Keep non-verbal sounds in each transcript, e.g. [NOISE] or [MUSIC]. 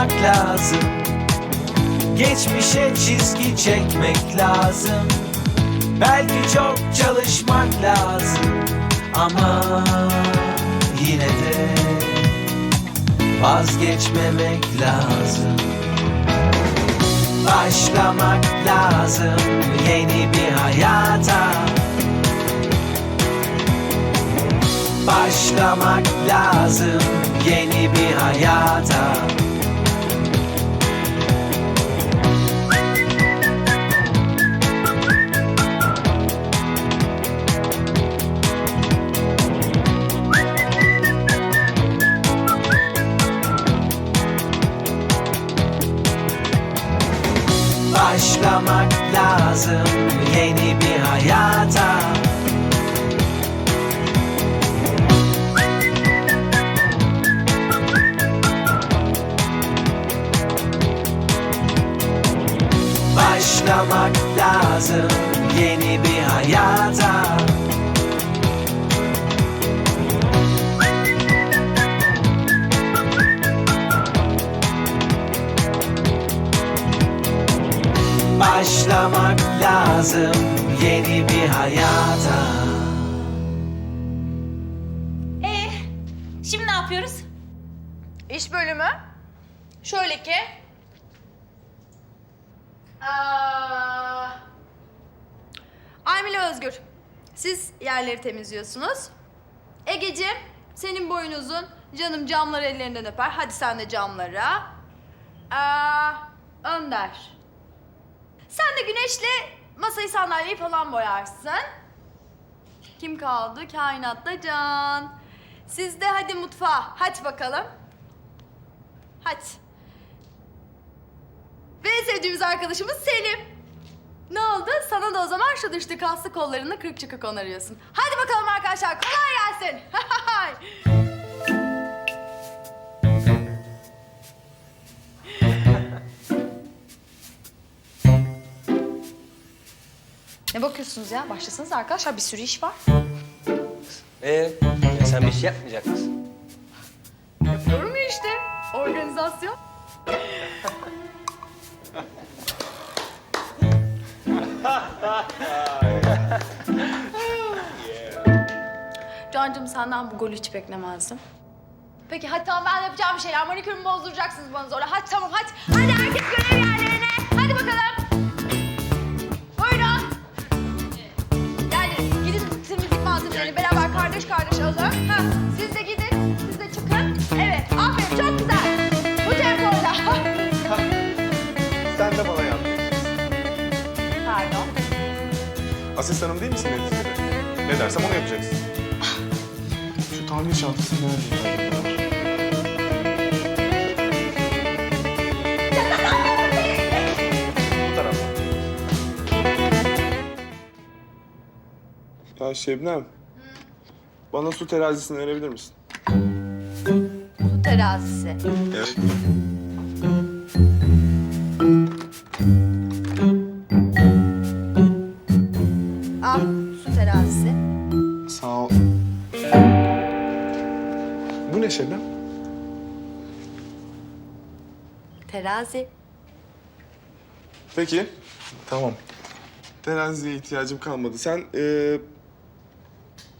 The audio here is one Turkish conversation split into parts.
Başlamak lazım. Geçmişe çizgi çekmek lazım. Belki çok çalışmak lazım. Ama yine de Vazgeçmemek lazım. Başlamak lazım yeni bir hayata. Başlamak lazım yeni bir hayata Başlamak lazım yeni bir hayata Ee, şimdi ne yapıyoruz? İş bölümü şöyle ki... Aa, Aymile Özgür, siz yerleri temizliyorsunuz. Egeciğim, senin boyun uzun. Canım camları ellerinden öper. Hadi sen de camlara. Aa, Önder. Sen de güneşle masayı sandalyeyi falan boyarsın. Kim kaldı? Kainatta Can. Siz de hadi mutfağa. Hadi bakalım. Hadi. Ve sevdiğimiz arkadaşımız Selim. Ne oldu? Sana da o zaman şu düştü kaslı kollarında kırk çıkık onarıyorsun. Hadi bakalım arkadaşlar kolay gelsin. [LAUGHS] [LAUGHS] ne bakıyorsunuz ya? Başlasanız arkadaşlar bir sürü iş var. Ee, ya sen bir şey yapmayacak mısın? Yapıyorum ya işte. Organizasyon. Cancım senden bu golü hiç beklemezdim. Peki hadi tamam ben yapacağım bir şeyler. Manikürümü bozduracaksınız bana zorla. Hadi tamam hadi. Hadi herkes yapacaksın. Şu tamir çantası nerede? Bu tarafta. Ya Şebnem. Bana su terazisini verebilir misin? Su terazisi. Evet. Terazi. Peki. Tamam. Teraziye ihtiyacım kalmadı. Sen eee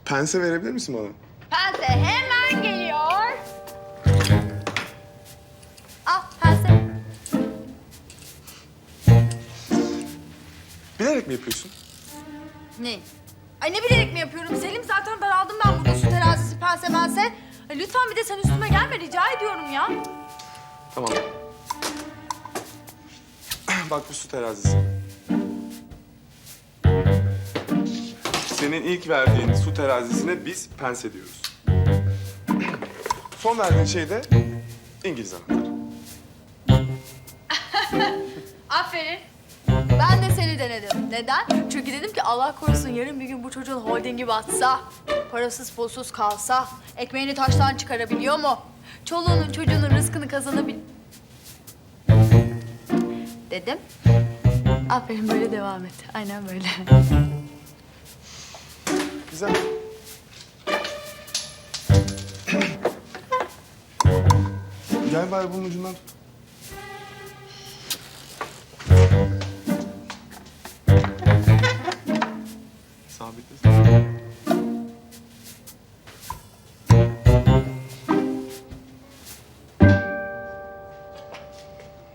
pense verebilir misin bana? Pense hemen geliyor. Al pense. Bilerek mi yapıyorsun? Ne? Ay ne bilerek mi yapıyorum? Selim zaten ben aldım ben burada su terazisi, pense pense. Ay, lütfen bir de sen üstüme gelme rica ediyorum ya. Tamam. Bak bu su terazisi. Senin ilk verdiğin su terazisine biz pense diyoruz. Son verdiğin şey de İngiliz anahtarı. [LAUGHS] Aferin. Ben de seni denedim. Neden? Çünkü dedim ki Allah korusun yarın bir gün bu çocuğun holdingi batsa, parasız pulsuz kalsa, ekmeğini taştan çıkarabiliyor mu? Çoluğunun çocuğunun rızkını kazanabil dedim. Aferin böyle devam et. Aynen böyle. Güzel. Gel bari bunun ucundan tut.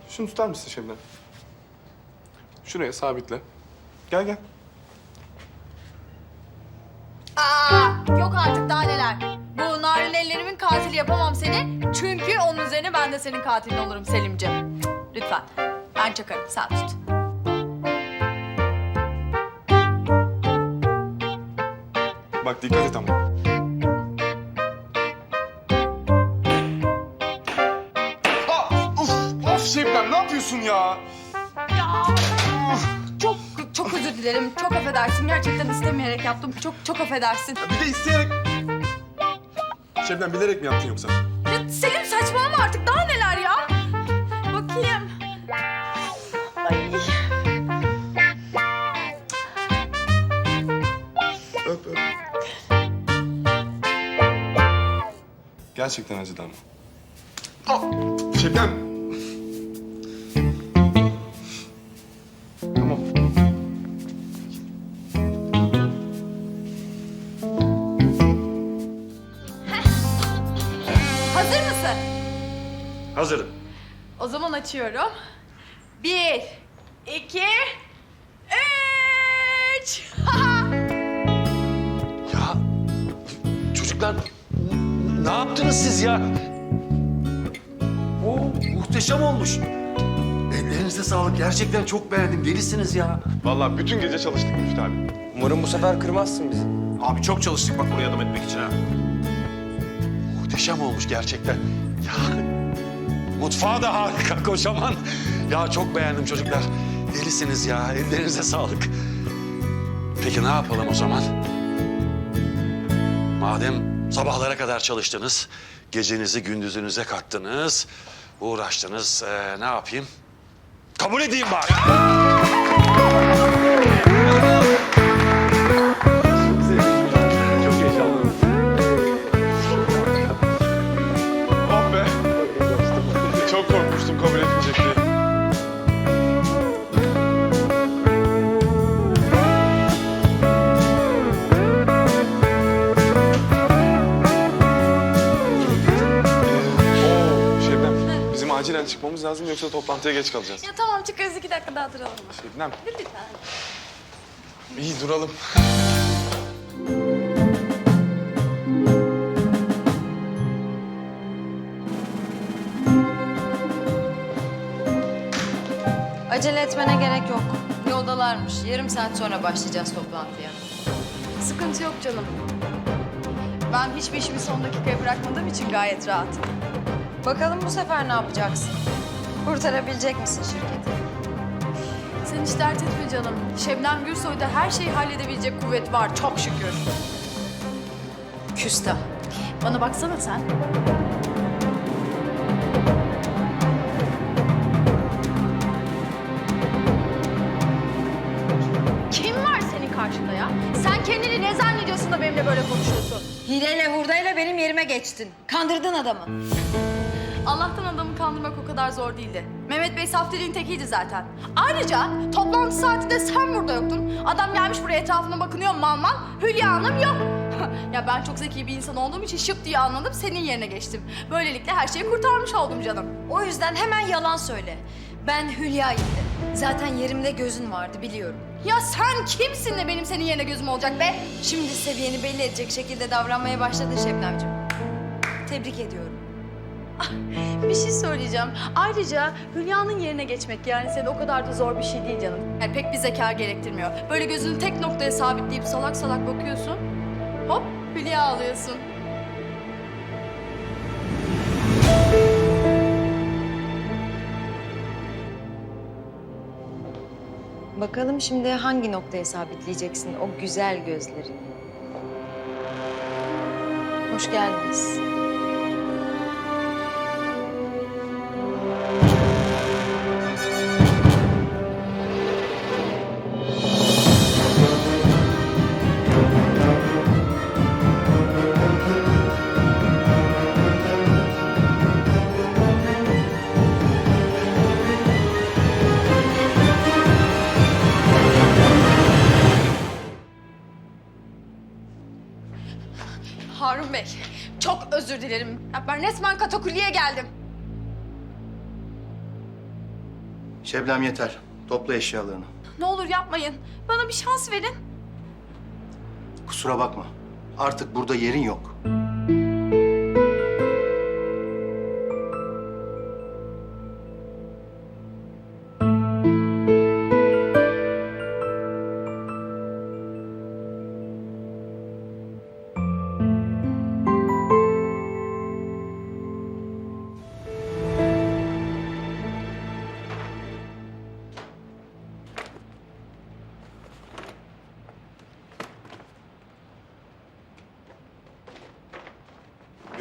Şunu tutar mısın Şebnem? Şuraya sabitle. Gel gel. Aa, yok artık daha neler. Bu narin ellerimin katili yapamam seni. Çünkü onun üzerine ben de senin katilin olurum Selimciğim. Lütfen. Ben çakarım, sen tut. Bak dikkat et ama. Ah, Of, of Şebnem ne yapıyorsun ya? Ya çok çok özür dilerim. Çok affedersin. Gerçekten istemeyerek yaptım. Çok çok affedersin. Bir de isteyerek... Şebnem bilerek mi yaptın yoksa? Ya Selim saçmalama artık. Daha neler ya? Bakayım. Ay. Öp öp. Gerçekten acıdı ama. Ah, Şebnem. Hazır mısın? Hazırım. O zaman açıyorum. Bir, iki, üç. [LAUGHS] Ya çocuklar ne yaptınız siz ya? Oo, muhteşem olmuş. Ellerinize sağlık. Gerçekten çok beğendim. Delisiniz ya. Vallahi bütün gece çalıştık Müftü abi. Umarım bu sefer kırmazsın bizi. Abi çok çalıştık bak buraya adım etmek için ha. Muhteşem olmuş gerçekten. Ya mutfağı da harika kocaman. Ya çok beğendim çocuklar. Delisiniz ya. Ellerinize sağlık. Peki ne yapalım o zaman? Madem sabahlara kadar çalıştınız, gecenizi gündüzünüze kattınız, uğraştınız, ee, ne yapayım? Kabul edeyim bari. Acilen çıkmamız lazım yoksa toplantıya geç kalacağız. Ya tamam çıkarız iki dakika daha duralım. Şebnem, Lütfen. iyi duralım. Acele etmene gerek yok. Yoldalarmış. Yarım saat sonra başlayacağız toplantıya. Sıkıntı yok canım. Ben hiçbir işimi son dakikaya bırakmadığım için gayet rahatım. Bakalım bu sefer ne yapacaksın? Kurtarabilecek misin şirketi? Sen hiç dert etme canım. Şebnem Gürsoy'da her şeyi halledebilecek kuvvet var çok şükür. Küstah. Bana baksana sen. Kim var senin karşında ya? Sen kendini ne zannediyorsun da benimle böyle konuşuyorsun? Hileyle hurdayla benim yerime geçtin. Kandırdın adamı. Allah'tan adamı kandırmak o kadar zor değildi. Mehmet Bey saftirinin tekiydi zaten. Ayrıca toplantı saatinde sen burada yoktun. Adam gelmiş buraya etrafına bakınıyor mal mal. Hülya Hanım yok. [LAUGHS] ya ben çok zeki bir insan olduğum için şıp diye anladım senin yerine geçtim. Böylelikle her şeyi kurtarmış oldum canım. O yüzden hemen yalan söyle. Ben Hülya'ydım. Zaten yerimde gözün vardı biliyorum. Ya sen kimsin de benim senin yerine gözüm olacak be? Şimdi seviyeni belli edecek şekilde davranmaya başladın Şebnemciğim. Tebrik ediyorum. [LAUGHS] Bir şey söyleyeceğim. Ayrıca Hülya'nın yerine geçmek yani senin o kadar da zor bir şey değil canım. Yani pek bir zeka gerektirmiyor. Böyle gözünü tek noktaya sabitleyip salak salak bakıyorsun. Hop Hülya alıyorsun. Bakalım şimdi hangi noktaya sabitleyeceksin o güzel gözlerini. Hoş geldiniz. Harun Bey, çok özür dilerim. Ya ben resmen katakulliye geldim. Şebnem yeter. Topla eşyalarını. Ne olur yapmayın. Bana bir şans verin. Kusura bakma. Artık burada yerin yok.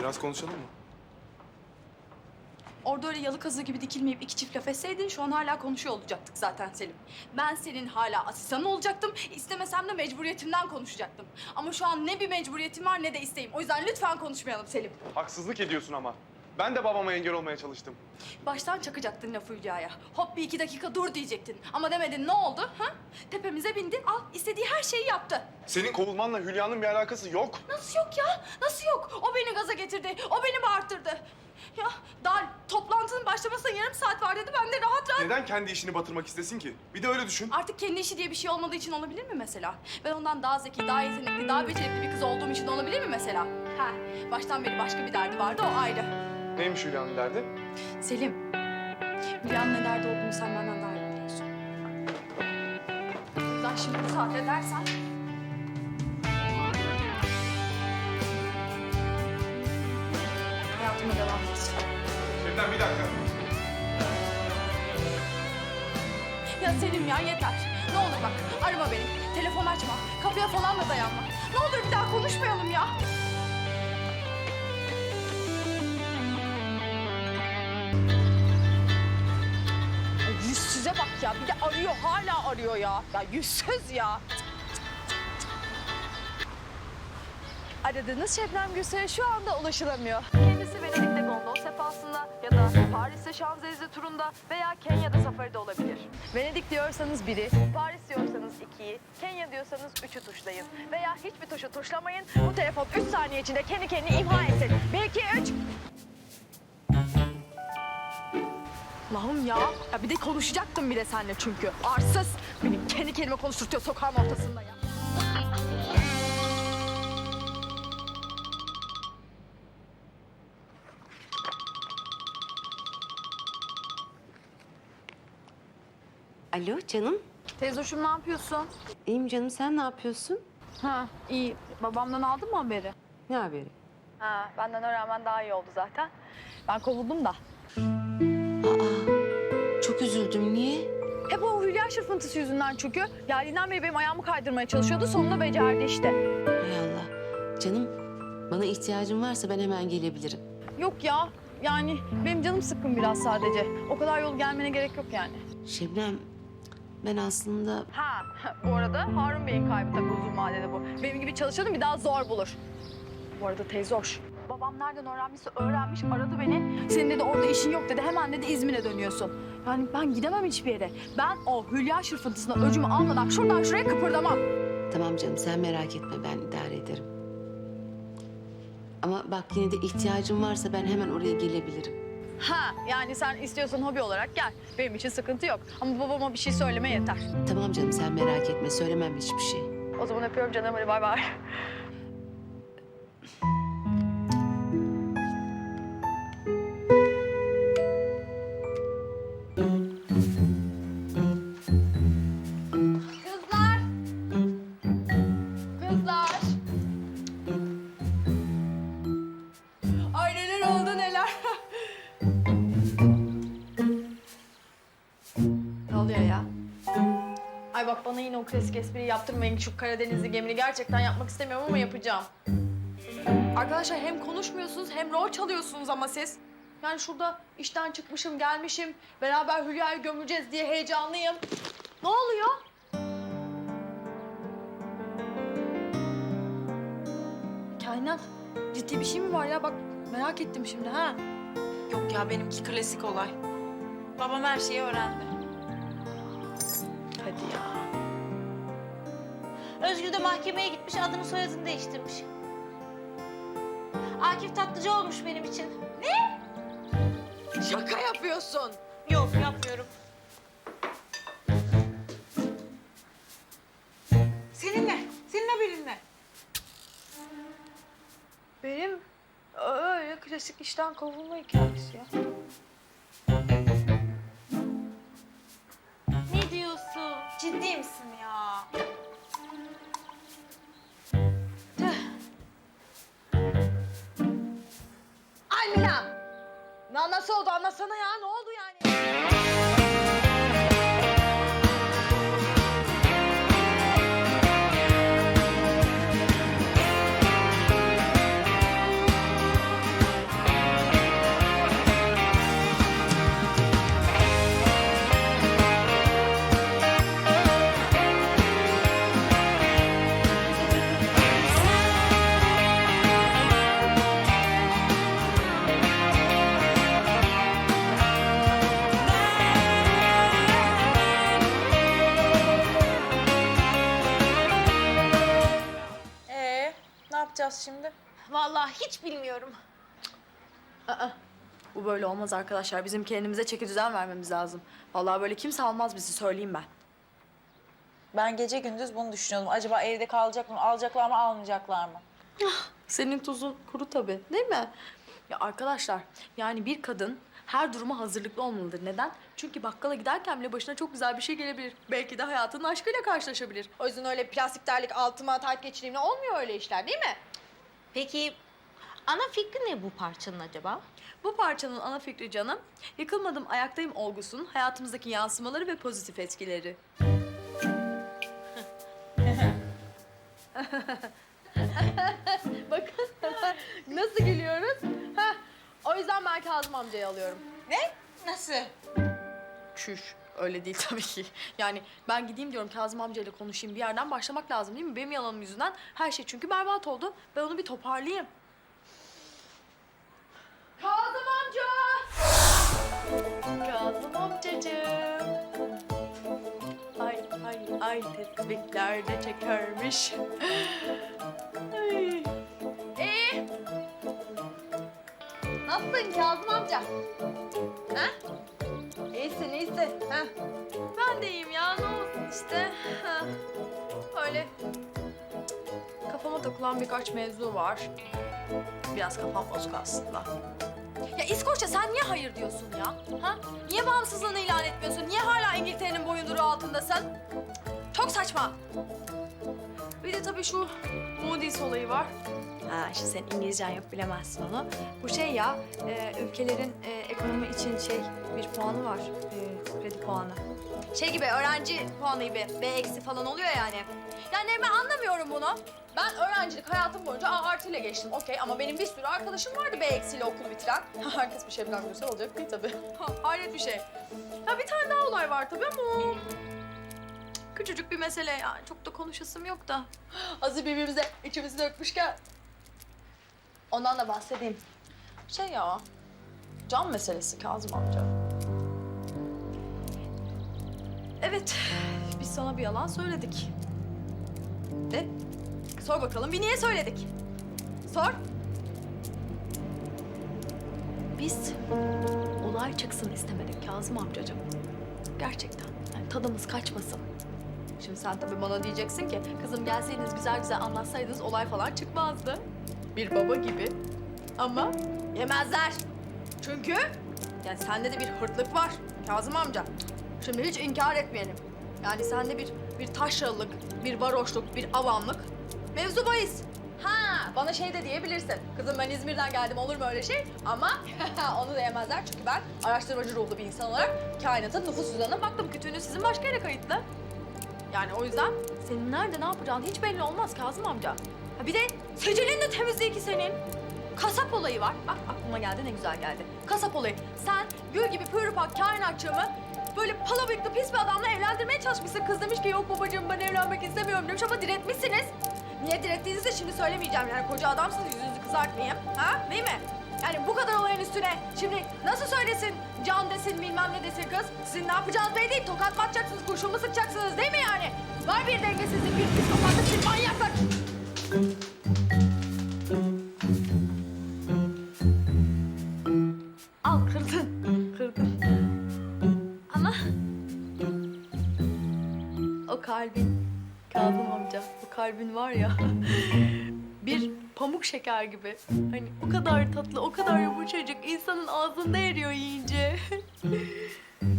Biraz konuşalım mı? Orada öyle yalı kazı gibi dikilmeyip iki çift laf etseydin şu an hala konuşuyor olacaktık zaten Selim. Ben senin hala asistanın olacaktım. İstemesem de mecburiyetimden konuşacaktım. Ama şu an ne bir mecburiyetim var ne de isteğim. O yüzden lütfen konuşmayalım Selim. Haksızlık ediyorsun ama. Ben de babama engel olmaya çalıştım. Baştan çakacaktın lafı Hülya'ya. Hop bir iki dakika dur diyecektin. Ama demedin ne oldu? Ha? Tepemize bindi al istediği her şeyi yaptı. Senin kovulmanla Hülya'nın bir alakası yok. Nasıl yok ya? Nasıl yok? O beni gaza getirdi. O beni bağırttırdı. Ya daha toplantının başlamasına yarım saat var dedi. Ben de rahat rahat... Neden kendi işini batırmak istesin ki? Bir de öyle düşün. Artık kendi işi diye bir şey olmadığı için olabilir mi mesela? Ben ondan daha zeki, daha yetenekli, daha becerikli bir kız olduğum için olabilir mi mesela? Ha, baştan beri başka bir derdi vardı, o ayrı. Neymiş Hülya'nın derdi? Selim, Hülya'nın ne derdi olduğunu sen benden daha iyi biliyorsun. O yüzden şimdi müsaade edersen... Hayatıma devam edeceğim. Şebnem bir dakika. Ya Selim ya yeter. Ne olur bak arama beni. Telefon açma. Kapıya falan da dayanma. Ne olur bir daha konuşmayalım ya. Ya. Bir de arıyor. Hala arıyor ya. Ya yüzsüz ya. Aradığınız Şebnem Gülsel'e şu anda ulaşılamıyor. Kendisi Venedik'te gondol sefasında ya da Paris'te Şanzelize turunda veya Kenya'da safaride olabilir. Venedik diyorsanız biri, Paris diyorsanız ikiyi, Kenya diyorsanız üçü tuşlayın. Veya hiçbir tuşu tuşlamayın. Bu telefon üç saniye içinde kendi kendini imha etsin. Bir, iki, üç. Allah'ım ya. ya. Bir de konuşacaktım bir de seninle çünkü. Arsız. Beni kendi kendime konuşturtuyor sokağın ortasında ya. Alo canım. Teyzoşum ne yapıyorsun? İyiyim canım sen ne yapıyorsun? Ha iyi. Babamdan aldın mı haberi? Ne haberi? Ha benden öğrenmen daha iyi oldu zaten. Ben kovuldum da. Aa çok üzüldüm niye? Hep o Hülya şırfıntısı yüzünden çünkü. Geldiğinden beri benim ayağımı kaydırmaya çalışıyordu. Sonunda becerdi işte. Hay Allah. Canım bana ihtiyacın varsa ben hemen gelebilirim. Yok ya. Yani benim canım sıkkın biraz sadece. O kadar yol gelmene gerek yok yani. Şebnem ben aslında Ha bu arada Harun Bey'in kaybı tabii uzun vadede bu. Benim gibi çalışanı bir daha zor bulur. Bu arada teyze hoş. Babam nereden öğrenmişse öğrenmiş aradı beni. Senin dedi orada işin yok dedi hemen dedi İzmir'e dönüyorsun. Yani ben gidemem hiçbir yere. Ben o Hülya şırfıntısına öcümü almadan şuradan şuraya kıpırdamam. tamam canım sen merak etme ben idare ederim. Ama bak yine de ihtiyacın varsa ben hemen oraya gelebilirim. Ha yani sen istiyorsan hobi olarak gel. Benim için sıkıntı yok. Ama babama bir şey söyleme yeter. Tamam canım sen merak etme söylemem hiçbir şey. O zaman öpüyorum canım hadi bay bay. Ay bak bana yine o klasik espriyi yaptırmayın. Şu Karadenizli gemini gerçekten yapmak istemiyorum ama yapacağım. Arkadaşlar hem konuşmuyorsunuz hem rol çalıyorsunuz ama siz. Yani şurada işten çıkmışım, gelmişim. Beraber Hülya'yı gömüleceğiz diye heyecanlıyım. Ne oluyor? Kainat, ciddi bir şey mi var ya? Bak merak ettim şimdi ha. Yok ya benimki klasik olay. Babam her şeyi öğrendi. Hadi ya. Özgür de mahkemeye gitmiş adını soyadını değiştirmiş. Akif Tatlıcı olmuş benim için. Şaka yapıyorsun. Yok yapmıyorum. Seninle, senin haberin ne? Benim öyle klasik işten kovulma hikayesi ya. Ciddi misin ya? Ay Mila! Na- Nasıl oldu anlatsana ya ne oldu Vallahi hiç bilmiyorum. Aa, bu böyle olmaz arkadaşlar. Bizim kendimize çeki düzen vermemiz lazım. Vallahi böyle kimse almaz bizi söyleyeyim ben. Ben gece gündüz bunu düşünüyordum. Acaba evde kalacak mı, alacaklar mı, almayacaklar mı? Senin tuzun kuru tabii değil mi? Ya arkadaşlar yani bir kadın her duruma hazırlıklı olmalıdır. Neden? Çünkü bakkala giderken bile başına çok güzel bir şey gelebilir. Belki de hayatının aşkıyla karşılaşabilir. O yüzden öyle plastik terlik altıma tayt geçireyim olmuyor öyle işler değil mi? Peki ana fikri ne bu parçanın acaba? Bu parçanın ana fikri canım, yıkılmadım ayaktayım olgusunun hayatımızdaki yansımaları ve pozitif etkileri. [LAUGHS] Bakın nasıl gülüyoruz. Heh, o yüzden ben Kazım amcayı alıyorum. Nasıl? Çüş. Öyle değil [LAUGHS] tabii ki. Yani ben gideyim diyorum Kazım amcayla konuşayım. Bir yerden başlamak lazım değil mi? Benim yalanım yüzünden her şey çünkü berbat oldu. Ben onu bir toparlayayım. Kazım amca! Kazım amcacığım. Ay ay ay tespihler de çekermiş. Ay. Ee? Nasılsın Kazım amca? Ha? İyisin, iyisin. Ha. Ben de iyiyim ya, ne olsun işte. Ha. Öyle kafama takılan birkaç mevzu var. Biraz kafam bozuk aslında. Ya İskoçya sen niye hayır diyorsun ya? Ha? Niye bağımsızlığını ilan etmiyorsun? Niye hala İngiltere'nin boyunduruğu altındasın? Çok saçma. Bir de tabii şu Moody's olayı var. Ha, işte senin İngilizcen yok bilemezsin onu. Bu şey ya, e, ülkelerin e, ekonomi için şey bir puanı var, e, kredi puanı. Şey gibi öğrenci puanı gibi, B eksi falan oluyor yani. Yani ben anlamıyorum bunu. Ben öğrencilik hayatım boyunca A artıyla geçtim okey ama benim bir sürü arkadaşım vardı B eksiyle okulu bitiren. [LAUGHS] Herkes bir şey görse olacak değil tabii. Ha, Hayret bir şey. Ya bir tane daha olay var tabii ama. Küçücük bir mesele yani çok da konuşasım yok da. [GASPS] Hazır birbirimize içimizi dökmüşken. Ondan da bahsedeyim. Şey ya, can meselesi Kazım amca. Evet, biz sana bir yalan söyledik. De, sor bakalım bir niye söyledik? Sor. Biz olay çıksın istemedik Kazım amcacığım. Gerçekten. Yani tadımız kaçmasın. Şimdi sen tabii bana diyeceksin ki kızım gelseydiniz güzel güzel anlatsaydınız olay falan çıkmazdı. Bir baba gibi. Ama yemezler. Çünkü yani sende de bir hırtlık var Kazım amca. Şimdi hiç inkar etmeyelim. Yani sende bir bir taşralılık, bir varoşluk, bir avamlık. Mevzu bahis. Ha, bana şey de diyebilirsin. Kızım ben İzmir'den geldim olur mu öyle şey? Ama [LAUGHS] onu da yemezler çünkü ben araştırmacı ruhlu bir insan olarak kainatın nüfus cüzdanına baktım. Kütüğünüz sizin başka yere kayıtlı. Yani o yüzden senin nerede ne yapacağın hiç belli olmaz Kazım amca. Ha bir de sicilin de temiz değil ki senin. Kasap olayı var. Bak aklıma geldi ne güzel geldi. Kasap olayı. Sen gül gibi pürüpak kainatçığımı böyle pala bıyıklı pis bir adamla evlendirmeye çalışmışsın. Kız demiş ki yok babacığım ben evlenmek istemiyorum demiş ama diretmişsiniz. Niye direttiğinizi de şimdi söylemeyeceğim. Yani koca adamsınız yüzünüzü kızartmayayım. Ha değil mi? Yani bu kadar olayın üstüne şimdi nasıl söylesin can desin bilmem ne desin kız. Sizin ne yapacağınız belli değil. Tokat mı atacaksınız, kurşun mu sıkacaksınız değil mi yani? Var bir dengesizlik, bir psikopatlık, bir manyaklık. Kalbin Kazım amca bu kalbin var ya [LAUGHS] bir pamuk şeker gibi. Hani o kadar tatlı, o kadar yumuşacık insanın ağzında eriyor yiyince. [LAUGHS]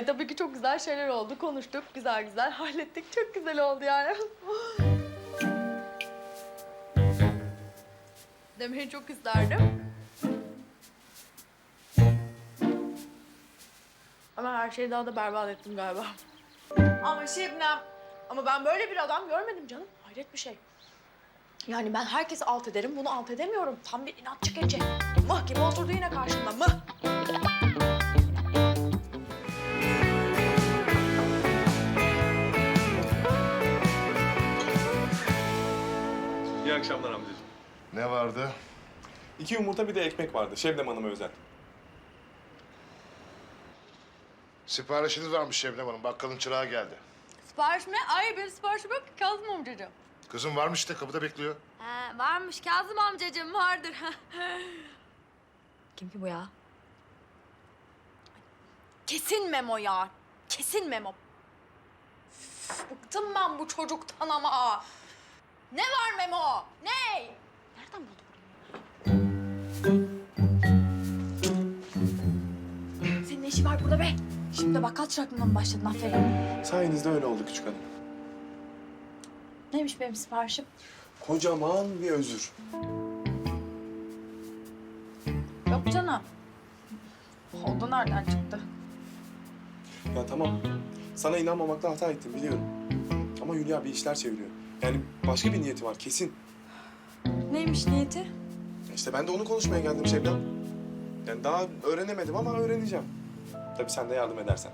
Ay tabii ki çok güzel şeyler oldu. Konuştuk, güzel güzel hallettik. Çok güzel oldu yani. [LAUGHS] Demeyi çok isterdim. Ama her şeyi daha da berbat ettim galiba. Ama Şebnem, ama ben böyle bir adam görmedim canım. Hayret bir şey. Yani ben herkesi alt ederim, bunu alt edemiyorum. Tam bir inatçı gece. Mıh gibi oturdu yine karşımda, mıh. Akşamlar amcacığım. Ne vardı? İki yumurta bir de ekmek vardı. Şebnem Hanım'a özel. Siparişiniz varmış Şebnem Hanım. Bakkalın çırağı geldi. Sipariş mi? Ay benim siparişim yok ki Kazım amcacığım. Kızım varmış işte kapıda bekliyor. He, varmış Kazım amcacığım vardır. [LAUGHS] Kim ki bu ya? Kesin Memo ya. Kesin Memo. Üf, Bıktım ben bu çocuktan ama. Ne var Memo? Ne? Nereden buldu burayı? Senin ne işi var burada be? Şimdi de bakkal çıraklığına mı başladın aferin? Sayenizde öyle oldu küçük hanım. Neymiş benim siparişim? Kocaman bir özür. Yok canım. O da nereden çıktı? Ya tamam. Sana inanmamakta hata ettim biliyorum. Ama Hülya bir işler çeviriyor. Yani başka bir niyeti var kesin. Neymiş niyeti? İşte ben de onu konuşmaya geldim Şebnem. Yani daha öğrenemedim ama öğreneceğim. Tabii sen de yardım edersen.